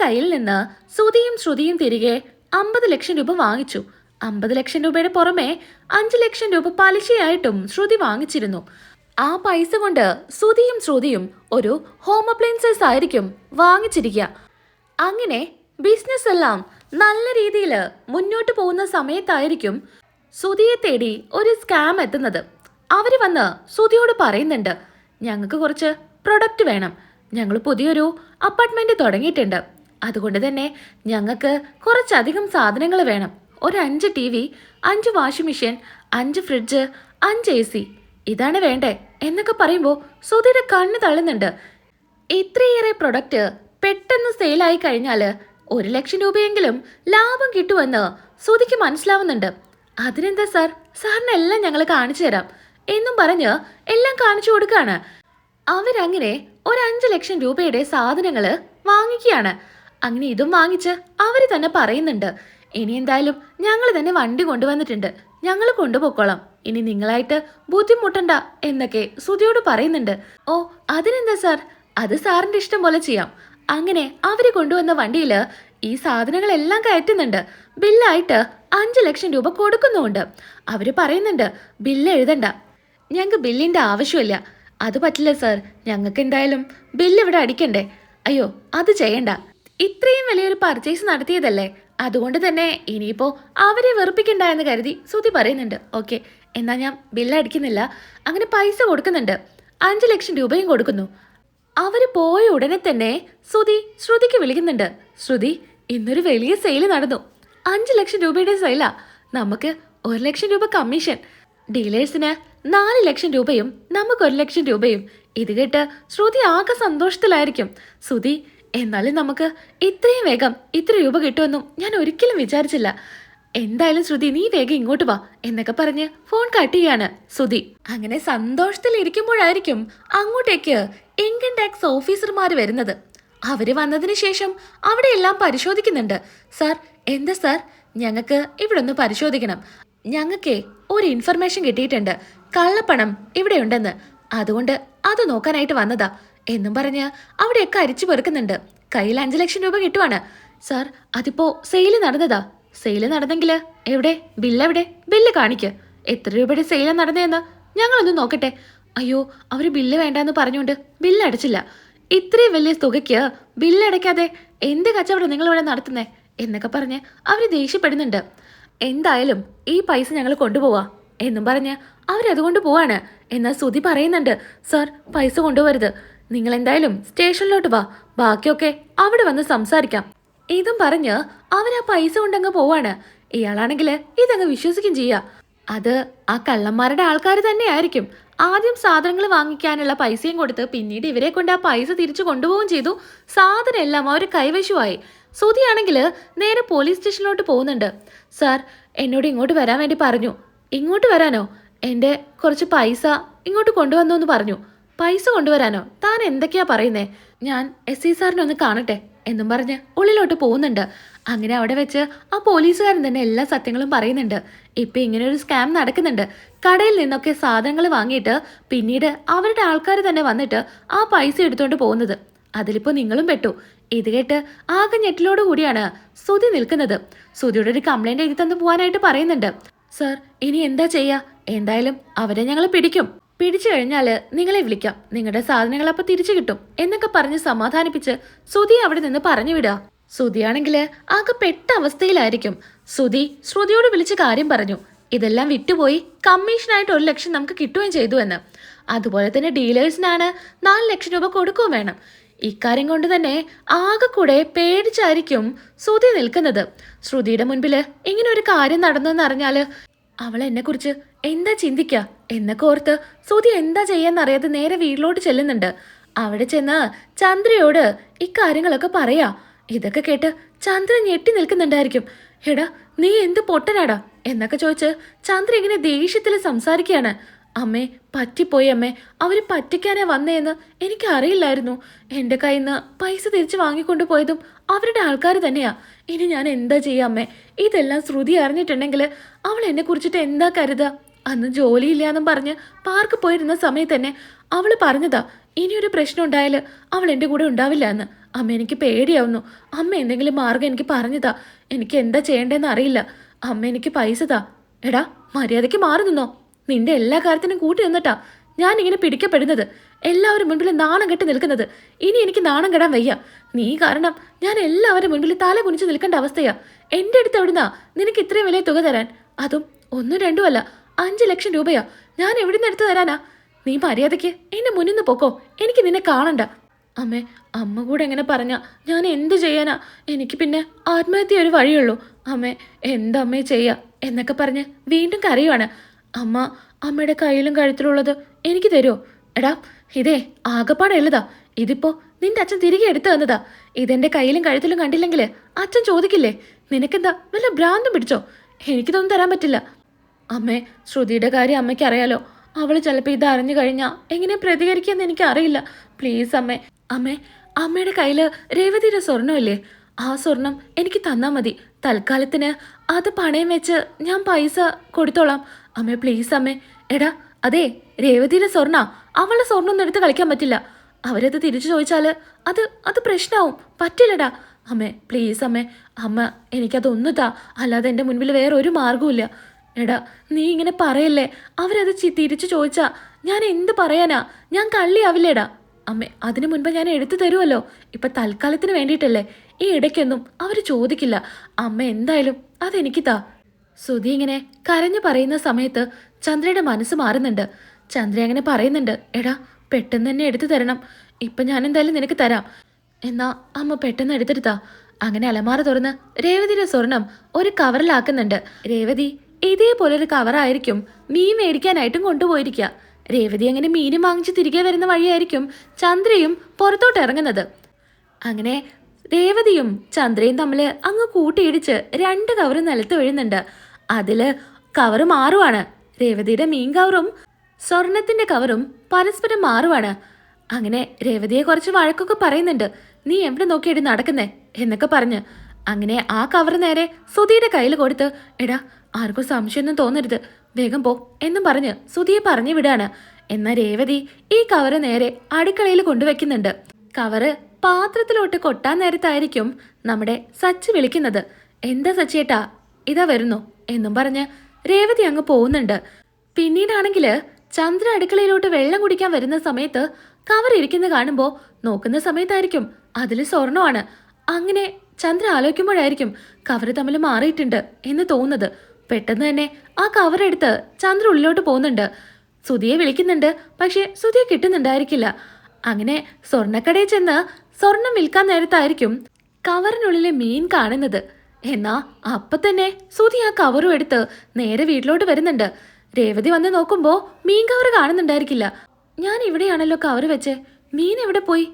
കയ്യിൽ നിന്ന് ശ്രുതിയും ശ്രുതിയും തിരികെ അമ്പത് ലക്ഷം രൂപ വാങ്ങിച്ചു. അമ്പത് ലക്ഷം രൂപയുടെ പുറമെ അഞ്ച് ലക്ഷം രൂപ പലിശയായിട്ടും ശ്രുതി വാങ്ങിച്ചിരുന്നു. ആ പൈസ കൊണ്ട് ശ്രുതിയും ശ്രുതിയും ഒരു ഹോം അപ്ലയൻസസ് ആയിരിക്കും വാങ്ങിച്ചിരിക്കുക അങ്ങനെ ബിസിനസ് എല്ലാം നല്ല രീതിയിൽ മുന്നോട്ട് പോകുന്ന സമയത്തായിരിക്കും സുതിയെ തേടി ഒരു സ്കാം എത്തുന്നത്. അവർ വന്ന് സുതിയോട് പറയുന്നുണ്ട് ഞങ്ങൾക്ക് കുറച്ച് പ്രൊഡക്റ്റ് വേണം. ഞങ്ങൾ പുതിയൊരു അപ്പാർട്ട്മെന്റ് തുടങ്ങിയിട്ടുണ്ട്. അതുകൊണ്ട് തന്നെ ഞങ്ങൾക്ക് കുറച്ചധികം സാധനങ്ങൾ വേണം. ഒരു അഞ്ച് ടി വി അഞ്ച് വാഷിംഗ് മെഷീൻ അഞ്ച് ഫ്രിഡ്ജ് അഞ്ച് എ സി. ഇതാണ് വേണ്ടേ? എന്നൊക്കെ പറയുമ്പോൾ സുധിയുടെ കണ്ണ് തള്ളുന്നുണ്ട്. ഇത്രയേറെ പ്രൊഡക്റ്റ് പെട്ടെന്ന് സെയിലായി കഴിഞ്ഞാൽ ഒരു ലക്ഷം രൂപയെങ്കിലും ലാഭം കിട്ടുമെന്ന് സുധിക്ക് മനസ്സിലാവുന്നുണ്ട്. അതിനെന്താ സാർ സാറിന് എല്ലാം ഞങ്ങൾ കാണിച്ചു തരാം. എന്നും പറഞ്ഞ് എല്ലാം കാണിച്ചു കൊടുക്കാണ്. അവരങ്ങനെ ഒരു അഞ്ച് ലക്ഷം രൂപയുടെ സാധനങ്ങൾ വാങ്ങിക്കുകയാണ്. അങ്ങനെ ഇതും വാങ്ങിച്ച് അവർ തന്നെ പറയുന്നുണ്ട്. ഇനി എന്തായാലും ഞങ്ങൾ തന്നെ വണ്ടി കൊണ്ടുവന്നിട്ടുണ്ട്. ഞങ്ങൾ കൊണ്ടുപോക്കോളാം ഇനി നിങ്ങളായിട്ട് ബുദ്ധിമുട്ടണ്ട എന്നൊക്കെ സുധിയോട് പറയുന്നുണ്ട്. ഓ അതിനെന്താ സാർ? അത് സാറിന്റെ ഇഷ്ടം പോലെ ചെയ്യാം. അങ്ങനെ അവർ കൊണ്ടുവന്ന വണ്ടിയിൽ ഈ സാധനങ്ങളെല്ലാം കയറ്റുന്നുണ്ട്. ബില്ലായിട്ട് അഞ്ച് ലക്ഷം രൂപ കൊടുക്കുന്നുമുണ്ട്. അവർ പറയുന്നുണ്ട് ബില്ല് എഴുതണ്ട. ഞങ്ങൾക്ക് ബില്ലിന്റെ ആവശ്യമില്ല. അത് പറ്റില്ല സാർ. ഞങ്ങൾക്ക് എന്തായാലും ബില്ല് ഇവിടെ അടിക്കണ്ടേ. അയ്യോ അത് ചെയ്യണ്ട. ഇത്രയും വലിയൊരു പർച്ചേസ് നടത്തിയതല്ലേ? അതുകൊണ്ട് തന്നെ ഇനിയിപ്പോ അവരെ വെറുപ്പിക്കണ്ട എന്ന് കരുതി ശ്രുതി പറയുന്നുണ്ട്. ഓക്കെ എന്നാൽ ഞാൻ ബില്ലടിക്കുന്നില്ല അങ്ങനെ പൈസ കൊടുക്കുന്നുണ്ട്. അഞ്ച് ലക്ഷം രൂപയും കൊടുക്കുന്നു. അവർ പോയ ഉടനെ തന്നെ ശ്രുതി ശ്രുതിക്ക് വിളിക്കുന്നുണ്ട്. ശ്രുതി ഇന്നൊരു വലിയ സെയിൽ നടന്നു. അഞ്ച് ലക്ഷം രൂപയുടെ സെയിലാ നമുക്ക് ഒരു ലക്ഷം രൂപ കമ്മീഷൻ ഡീലേഴ്സിന് നാല് ലക്ഷം രൂപയും നമുക്ക് ഒരു ലക്ഷം രൂപയും. ഇത് കേട്ട് ശ്രുതി ആകെ സന്തോഷത്തിലായിരിക്കും. ശ്രുതി എന്നാലും നമുക്ക് ഇത്രയും വേഗം ഇത്ര രൂപ കിട്ടുമെന്നും ഞാൻ ഒരിക്കലും വിചാരിച്ചില്ല. എന്തായാലും ശ്രുതി നീ വേഗം ഇങ്ങോട്ട് വാ എന്നൊക്കെ പറഞ്ഞ് ഫോൺ കട്ട് ചെയ്യാണ് ശ്രുതി. അങ്ങനെ സന്തോഷത്തിൽ ഇരിക്കുമ്പോഴായിരിക്കും അങ്ങോട്ടേക്ക് ഇൻകം ടാക്സ് ഓഫീസർമാർ വരുന്നത്. അവർ വന്നതിന് ശേഷം അവിടെ എല്ലാം പരിശോധിക്കുന്നുണ്ട്. സാർ എന്താ സാർ? ഞങ്ങൾക്ക് ഇവിടെ ഒന്ന് പരിശോധിക്കണം. ഞങ്ങൾക്ക് ഒരു ഇൻഫർമേഷൻ കിട്ടിയിട്ടുണ്ട്. കള്ളപ്പണം ഇവിടെ ഉണ്ടെന്ന് അതുകൊണ്ട് അത് നോക്കാനായിട്ട് വന്നതാ. എന്നും പറഞ്ഞ് അവിടെയൊക്കെ അരിച്ചു പെറുക്കുന്നുണ്ട്. കയ്യിൽ അഞ്ചു ലക്ഷം രൂപ കിട്ടുവാണ്. സാർ അതിപ്പോ സെയിൽ നടന്നതാ. സെയിൽ നടന്നെങ്കിൽ എവിടെ? ബില്ല് എവിടെ ബില്ല് കാണിക്ക്. എത്ര രൂപയുടെ സെയിലാണ് നടന്നതെന്ന് ഞങ്ങളൊന്ന് നോക്കട്ടെ. അയ്യോ അവർ ബില്ല് വേണ്ടെന്ന് പറഞ്ഞുകൊണ്ട് ബില്ല് അടച്ചില്ല. ഇത്രയും വലിയ തുകയ്ക്ക് ബില്ല് അടയ്ക്കാതെ എന്ത് കച്ചവടം നിങ്ങൾ ഇവിടെ നടത്തുന്നേ എന്നൊക്കെ പറഞ്ഞ് അവർ ദേഷ്യപ്പെടുന്നുണ്ട്. എന്തായാലും ഈ പൈസ ഞങ്ങൾ കൊണ്ടുപോവാ എന്നും പറഞ്ഞ് അവരതുകൊണ്ട് പോവാണ്. എന്നാൽ സുതി പറയുന്നുണ്ട് സാർ പൈസ കൊണ്ടുവരുത് നിങ്ങൾ എന്തായാലും സ്റ്റേഷനിലോട്ട് വാ. ബാക്കിയൊക്കെ അവിടെ വന്ന് സംസാരിക്കാം. ഇതും പറഞ്ഞ് അവൻ ആ പൈസ കൊണ്ടങ്ങ് പോവാണ്. ഇയാളാണെങ്കിൽ ഇതങ്ങ് വിശ്വസിക്കും ചെയ്യാ. അത് ആ കള്ളന്മാരുടെ ആൾക്കാർ തന്നെയായിരിക്കും. ആദ്യം സാധനങ്ങൾ വാങ്ങിക്കാനുള്ള പൈസയും കൊടുത്ത് പിന്നീട് ഇവരെ കൊണ്ട് ആ പൈസ തിരിച്ചു കൊണ്ടുപോവുകയും ചെയ്തു. സാധനം എല്ലാം അവർ കൈവശമായി സുതിയാണെങ്കിൽ നേരെ പോലീസ് സ്റ്റേഷനിലോട്ട് പോകുന്നുണ്ട്. സാർ എന്നോട് ഇങ്ങോട്ട് വരാൻ വേണ്ടി പറഞ്ഞു. ഇങ്ങോട്ട് വരാനോ? എന്റെ കുറച്ച് പൈസ ഇങ്ങോട്ട് കൊണ്ടുവന്നു എന്ന് പറഞ്ഞു. പൈസ കൊണ്ടുവരാനോ? താൻ എന്തൊക്കെയാ പറയുന്നേ? ഞാൻ എസ് ഐ സാറിനെ ഒന്ന് കാണട്ടെ എന്നും പറഞ്ഞ് ഉള്ളിലോട്ട് പോകുന്നുണ്ട്. അങ്ങനെ അവിടെ വെച്ച് ആ പോലീസുകാരൻ തന്നെ എല്ലാ സത്യങ്ങളും പറയുന്നുണ്ട്. ഇപ്പൊ ഇങ്ങനെ ഒരു സ്കാം നടക്കുന്നുണ്ട്. കടയിൽ നിന്നൊക്കെ സാധനങ്ങൾ വാങ്ങിയിട്ട് പിന്നീട് അവരുടെ ആൾക്കാർ തന്നെ വന്നിട്ട് ആ പൈസ എടുത്തുകൊണ്ട് പോകുന്നത്. അതിലിപ്പോ നിങ്ങളും പെട്ടു. ഇത് കേട്ട് ആകെ ഞെട്ടിലോട് കൂടിയാണ് സുതി നിൽക്കുന്നത്. സുതിയുടെ ഒരു കംപ്ലൈന്റ് എഴുതി തന്നു പോകാനായിട്ട് പറയുന്നുണ്ട്. സർ ഇനി എന്താ ചെയ്യാ? എന്തായാലും അവരെ ഞങ്ങൾ പിടിക്കും. പിടിച്ചു കഴിഞ്ഞാൽ നിങ്ങളെ വിളിക്കാം. നിങ്ങളുടെ സാധനങ്ങൾ അപ്പൊ തിരിച്ചു കിട്ടും. എന്നൊക്കെ പറഞ്ഞ് സമാധാനിപ്പിച്ച് സുധി അവിടെ നിന്ന് പറഞ്ഞു വിടുക. സുധിയാണെങ്കിൽ ആകെ പെട്ട അവസ്ഥയിലായിരിക്കും. സുധി ശ്രുതിയോട് വിളിച്ച് കാര്യം പറഞ്ഞു. ഇതെല്ലാം വിറ്റുപോയി കമ്മീഷനായിട്ട് ഒരു ലക്ഷം നമുക്ക് കിട്ടുകയും ചെയ്തു എന്ന്. അതുപോലെ തന്നെ ഡീലേഴ്സിനാണ് നാല് ലക്ഷം രൂപ കൊടുക്കുകയും വേണം. ഇക്കാര്യം കൊണ്ട് തന്നെ ആകെ കൂടെ പേടിച്ചായിരിക്കും ശ്രുതി നിൽക്കുന്നത്. ശ്രുതിയുടെ മുൻപിൽ ഇങ്ങനെ ഒരു കാര്യം നടന്നെന്ന് എന്നറിഞ്ഞാൽ അവൾ എന്നെ കുറിച്ച് എന്താ ചിന്തിക്ക? എന്നൊക്കെ ഓർത്ത് സുധി എന്താ ചെയ്യാന്നറിയാതെ നേരെ വീട്ടിലോട്ട് ചെല്ലുന്നുണ്ട്. അവിടെ ചെന്ന് ചന്ദ്രയോട് ഇക്കാര്യങ്ങളൊക്കെ പറയാ. ഇതൊക്കെ കേട്ട് ചന്ദ്ര ഞെട്ടി നിൽക്കുന്നുണ്ടായിരിക്കും. എടാ നീ എന്ത് പൊട്ടനാടാ? എന്നൊക്കെ ചോദിച്ച് ചന്ദ്ര ഇങ്ങനെ ദേഷ്യത്തിൽ സംസാരിക്കുകയാണ്. അമ്മേ പറ്റിപ്പോയി അമ്മേ. അവർ പറ്റിക്കാനേ വന്നേന്ന് എനിക്ക് അറിയില്ലായിരുന്നു എന്റെ കയ്യിൽ നിന്ന് പൈസ തിരിച്ചു വാങ്ങിക്കൊണ്ടു പോയതും അവരുടെ ആൾക്കാർ തന്നെയാ. ഇനി ഞാൻ എന്താ ചെയ്യാം അമ്മേ? ഇതെല്ലാം ശ്രുതി അറിഞ്ഞിട്ടുണ്ടെങ്കിൽ അവൾ എന്നെ കുറിച്ചിട്ട് എന്താ കരുതാ? അന്ന് ജോലിയില്ലാന്നും പറഞ്ഞ് പാർക്ക് പോയിരുന്ന സമയത്ത് തന്നെ അവൾ പറഞ്ഞതാ ഇനിയൊരു പ്രശ്നം ഉണ്ടായാൽ അവൾ എന്റെ കൂടെ ഉണ്ടാവില്ല എന്ന്. അമ്മ എനിക്ക് പേടിയാവുന്നു. അമ്മ എന്തെങ്കിലും മാർഗം എനിക്ക് പറഞ്ഞതാ. എനിക്ക് എന്താ ചെയ്യേണ്ടതെന്ന് അറിയില്ല. അമ്മ എനിക്ക് പൈസ താ എടാ മര്യാദയ്ക്ക് മാറി നിന്നോ. നിന്റെ എല്ലാ കാര്യത്തിനും കൂട്ടി നിന്നിട്ടാ ഞാൻ ഇങ്ങനെ പിടിക്കപ്പെടുന്നത്. എല്ലാവരും മുൻപിൽ നാണം കെട്ടി നിൽക്കുന്നത്. ഇനി എനിക്ക് നാണം കെടാൻ വയ്യ. നീ കാരണം ഞാൻ എല്ലാവരും മുൻപിൽ തല കുനിച്ച് നിൽക്കേണ്ട അവസ്ഥയാ. എന്റെ അടുത്ത് എവിടുന്നാ? നിനക്ക് ഇത്രയും വലിയ തുക തരാൻ. അതും ഒന്നും രണ്ടും അല്ല അഞ്ച് ലക്ഷം രൂപയോ? ഞാൻ എവിടുന്ന് എടുത്തു തരാനാ? നീ മര്യാദയ്ക്ക് എന്നെ മുന്നിൽ നിന്ന് പൊക്കോ. എനിക്ക് നിന്നെ കാണണ്ട. അമ്മേ അമ്മ കൂടെ എങ്ങനെ പറഞ്ഞ ഞാൻ എന്ത് ചെയ്യാനാ? എനിക്ക് പിന്നെ ആത്മഹത്യ ഒരു വഴിയുള്ളൂ. അമ്മേ എന്തമ്മേ ചെയ്യുക എന്നൊക്കെ പറഞ്ഞ് വീണ്ടും കരയുവാണ്. അമ്മ അമ്മയുടെ കയ്യിലും കഴുത്തിലുള്ളത് എനിക്ക് തരുമോ എടാ ഇതേ ആകപ്പാടെ ഉള്ളതാ ഇതിപ്പോ നിന്റെ അച്ഛൻ തിരികെ എടുത്തു തന്നതാ. ഇതെന്റെ കയ്യിലും കഴുത്തിലും കണ്ടില്ലെങ്കിൽ അച്ഛൻ ചോദിക്കില്ലേ? നിനക്കെന്താ വല്ല ഭ്രാന്തം പിടിച്ചോ? എനിക്കിതൊന്നും തരാൻ പറ്റില്ല. അമ്മേ ശ്രുതിയുടെ കാര്യം അമ്മയ്ക്ക് അറിയാലോ. അവൾ ചിലപ്പോൾ ഇത് അറിഞ്ഞു കഴിഞ്ഞാൽ എങ്ങനെ എനിക്ക് അറിയില്ല പ്ലീസ് അമ്മേ. അമ്മേ അമ്മയുടെ കയ്യിൽ രേവതിയുടെ സ്വർണമില്ലേ ആ സ്വർണം എനിക്ക് തന്നാൽ മതി. തൽക്കാലത്തിന് അത് പണയം വെച്ച് ഞാൻ പൈസ കൊടുത്തോളാം. അമ്മേ പ്ലീസ് അമ്മേ. എടാ അതെ രേവതിയുടെ സ്വർണ. അവളുടെ സ്വർണം ഒന്നും എടുത്ത് കളിക്കാൻ പറ്റില്ല. അവരത് തിരിച്ചു ചോദിച്ചാൽ അത് അത് പ്രശ്നമാവും പറ്റില്ലടാ. അമ്മേ പ്ലീസ് അമ്മേ. അമ്മ എനിക്കതൊന്നു താ അല്ലാതെ എന്റെ മുൻപിൽ വേറെ ഒരു മാർഗവുമില്ല എടാ നീ ഇങ്ങനെ പറയല്ലേ? അവരത് തിരിച്ചു ചോദിച്ചാ ഞാൻ എന്ത് പറയാനാ? ഞാൻ കള്ളിയാവില്ലേടാ? അമ്മ അതിനു മുൻപ് ഞാൻ എടുത്തു തരുമല്ലോ ഇപ്പൊ തൽക്കാലത്തിന് വേണ്ടിയിട്ടല്ലേ. ഈ ഇടയ്ക്കൊന്നും അവർ ചോദിക്കില്ല. അമ്മ എന്തായാലും അതെനിക്ക് താ സുധി ഇങ്ങനെ കരഞ്ഞു പറയുന്ന സമയത്ത് ചന്ദ്രയുടെ മനസ്സ് മാറുന്നുണ്ട്. ചന്ദ്ര അങ്ങനെ പറയുന്നുണ്ട് എടാ പെട്ടെന്ന് തന്നെ എടുത്തു തരണം. ഇപ്പൊ ഞാൻ എന്തായാലും നിനക്ക് തരാം. എന്നാ അമ്മ പെട്ടെന്ന് എടുത്തെടുത്താ. അങ്ങനെ അലമാര തുറന്ന് രേവതിയുടെ സ്വർണം ഒരു കവറിലാക്കുന്നുണ്ട്. രേവതി ഇതേപോലെ ഒരു കവറായിരിക്കും മീൻ മേടിക്കാനായിട്ടും കൊണ്ടുപോയിരിക്കുക. രേവതി അങ്ങനെ മീനും വാങ്ങിച്ച് തിരികെ വരുന്ന വഴിയായിരിക്കും ചന്ദ്രയും പുറത്തോട്ട് ഇറങ്ങുന്നത്. അങ്ങനെ രേവതിയും ചന്ദ്രയും തമ്മിൽ അങ്ങ് കൂട്ടിയിടിച്ച് രണ്ട് കവറ് നിലത്ത് വീഴുന്നുണ്ട്. അതിൽ കവറ് മാറുവാണ്. രേവതിയുടെ മീൻ കവറും സ്വർണത്തിന്റെ കവറും പരസ്പരം മാറുവാണ്. അങ്ങനെ രേവതിയെ കുറച്ച് വഴക്കൊക്കെ പറയുന്നുണ്ട്. നീ എവിടെ നോക്കിയിട്ട് നടക്കുന്നേ? എന്നൊക്കെ പറഞ്ഞ്. അങ്ങനെ ആ കവർ നേരെ സുധിയുടെ കയ്യിൽ കൊടുത്ത് എടാ ആർക്കും സംശയമൊന്നും തോന്നരുത്. വേഗം പോ എന്നും പറഞ്ഞ് സുധിയെ പറഞ്ഞു വിടാണ്. എന്നാൽ രേവതി ഈ കവറ് നേരെ അടുക്കളയിൽ കൊണ്ടുവയ്ക്കുന്നുണ്ട്. കവറ് പാത്രത്തിലോട്ട് കൊട്ടാൻ നേരത്തായിരിക്കും നമ്മുടെ സച്ച് വിളിക്കുന്നത്. എന്താ സച്ചിയേട്ടാ ഇതാ വരുന്നു എന്നും പറഞ്ഞ് രേവതി അങ്ങ് പോകുന്നുണ്ട്. പിന്നീടാണെങ്കിൽ ചന്ദ്ര അടുക്കളയിലോട്ട് വെള്ളം കുടിക്കാൻ വരുന്ന സമയത്ത് കവർ ഇരിക്കുന്ന കാണുമ്പോൾ നോക്കുന്ന സമയത്തായിരിക്കും. അതിൽ സ്വർണമാണ് അങ്ങനെ ചന്ദ്ര ആലോചിക്കുമ്പോഴായിരിക്കും കവർ തമ്മിൽ മാറിയിട്ടുണ്ട് എന്ന് തോന്നുന്നത്. പെട്ടെന്ന് തന്നെ ആ കവറെടുത്ത് ചന്ദ്ര ഉള്ളിലോട്ട് പോകുന്നുണ്ട്. സുധിയെ വിളിക്കുന്നുണ്ട് പക്ഷെ സുധിയെ കിട്ടുന്നുണ്ടായിരിക്കില്ല. അങ്ങനെ സ്വർണക്കടയിൽ ചെന്ന് സ്വർണം വിൽക്കാൻ നേരത്തായിരിക്കും കവറിനുള്ളിലെ മീൻ കാണുന്നത്. എന്നാ അപ്പൊ തന്നെ സുധി ആ കവറും എടുത്ത് നേരെ വീട്ടിലോട്ട് വരുന്നുണ്ട്. രേവതി വന്ന് നോക്കുമ്പോ മീൻ കവർ കാണുന്നുണ്ടായിരിക്കില്ല. ഞാൻ ഇവിടെയാണല്ലോ കവർ വെച്ച്. മീൻ എവിടെ പോയി?